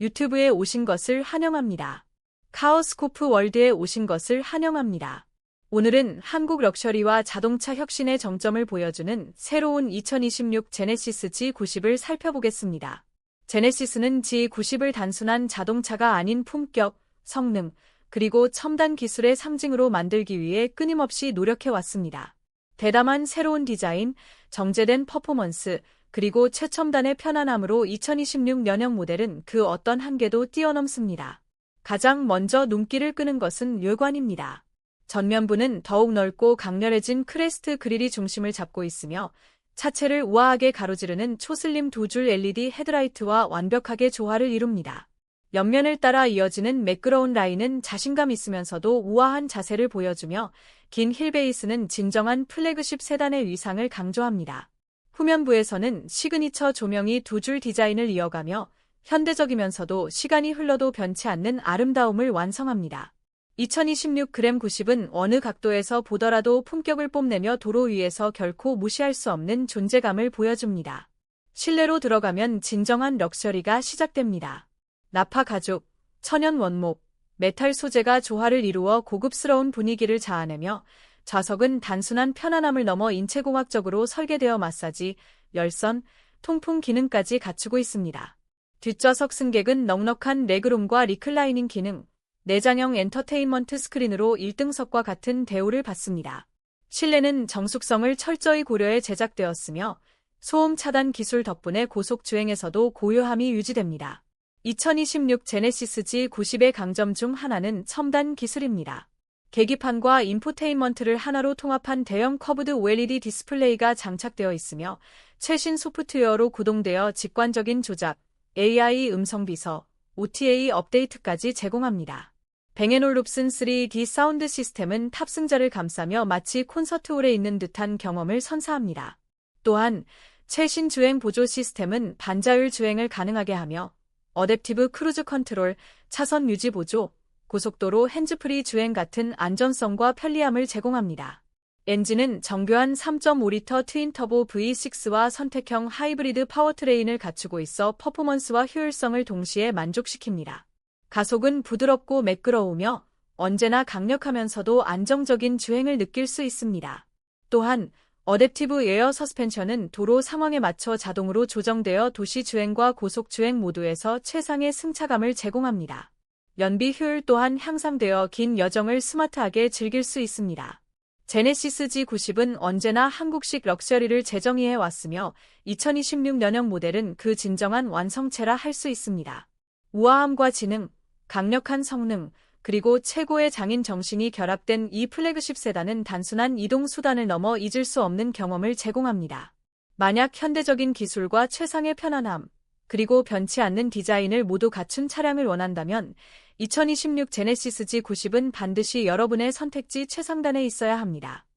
유튜브에 오신 것을 환영합니다. 카오스코프 월드에 오신 것을 환영합니다. 오늘은 한국 럭셔리와 자동차 혁신의 정점을 보여주는 새로운 2026 제네시스 G90을 살펴보겠습니다. 제네시스는 G90을 단순한 자동차가 아닌 품격, 성능, 그리고 첨단 기술의 상징으로 만들기 위해 끊임없이 노력해왔습니다. 대담한 새로운 디자인, 정제된 퍼포먼스, 그리고 최첨단의 편안함으로 2026 년형 모델은 그 어떤 한계도 뛰어넘습니다. 가장 먼저 눈길을 끄는 것은 외관입니다. 전면부는 더욱 넓고 강렬해진 크레스트 그릴이 중심을 잡고 있으며 차체를 우아하게 가로지르는 초슬림 두 줄 LED 헤드라이트와 완벽하게 조화를 이룹니다. 옆면을 따라 이어지는 매끄러운 라인은 자신감 있으면서도 우아한 자세를 보여주며 긴 힐베이스는 진정한 플래그십 세단의 위상을 강조합니다. 후면부에서는 시그니처 조명이 두 줄 디자인을 이어가며 현대적이면서도 시간이 흘러도 변치 않는 아름다움을 완성합니다. 2026 그램 90은 어느 각도에서 보더라도 품격을 뽐내며 도로 위에서 결코 무시할 수 없는 존재감을 보여줍니다. 실내로 들어가면 진정한 럭셔리가 시작됩니다. 나파 가죽, 천연 원목, 메탈 소재가 조화를 이루어 고급스러운 분위기를 자아내며 좌석은 단순한 편안함을 넘어 인체공학적으로 설계되어 마사지, 열선, 통풍 기능까지 갖추고 있습니다. 뒷좌석 승객은 넉넉한 레그룸과 리클라이닝 기능, 내장형 엔터테인먼트 스크린으로 1등석과 같은 대우를 받습니다. 실내는 정숙성을 철저히 고려해 제작되었으며 소음 차단 기술 덕분에 고속 주행에서도 고요함이 유지됩니다. 2026 제네시스 G90의 강점 중 하나는 첨단 기술입니다. 계기판과 인포테인먼트를 하나로 통합한 대형 커브드 OLED 디스플레이가 장착되어 있으며 최신 소프트웨어로 구동되어 직관적인 조작, AI 음성 비서, OTA 업데이트까지 제공합니다. 뱅앤올룹슨 3D 사운드 시스템은 탑승자를 감싸며 마치 콘서트홀에 있는 듯한 경험을 선사합니다. 또한 최신 주행 보조 시스템은 반자율 주행을 가능하게 하며 어댑티브 크루즈 컨트롤, 차선 유지 보조, 고속도로 핸즈프리 주행 같은 안전성과 편리함을 제공합니다. 엔진은 정교한 3.5리터 트윈터보 V6와 선택형 하이브리드 파워트레인을 갖추고 있어 퍼포먼스와 효율성을 동시에 만족시킵니다. 가속은 부드럽고 매끄러우며 언제나 강력하면서도 안정적인 주행을 느낄 수 있습니다. 또한 어댑티브 에어 서스펜션은 도로 상황에 맞춰 자동으로 조정되어 도시 주행과 고속 주행 모두에서 최상의 승차감을 제공합니다. 연비 효율 또한 향상되어 긴 여정을 스마트하게 즐길 수 있습니다. 제네시스 G90은 언제나 한국식 럭셔리를 재정의해 왔으며 2026년형 모델은 그 진정한 완성체라 할 수 있습니다. 우아함과 지능, 강력한 성능, 그리고 최고의 장인 정신이 결합된 이 플래그십 세단은 단순한 이동 수단을 넘어 잊을 수 없는 경험을 제공합니다. 만약 현대적인 기술과 최상의 편안함, 그리고 변치 않는 디자인을 모두 갖춘 차량을 원한다면 2026 제네시스 G90은 반드시 여러분의 선택지 최상단에 있어야 합니다.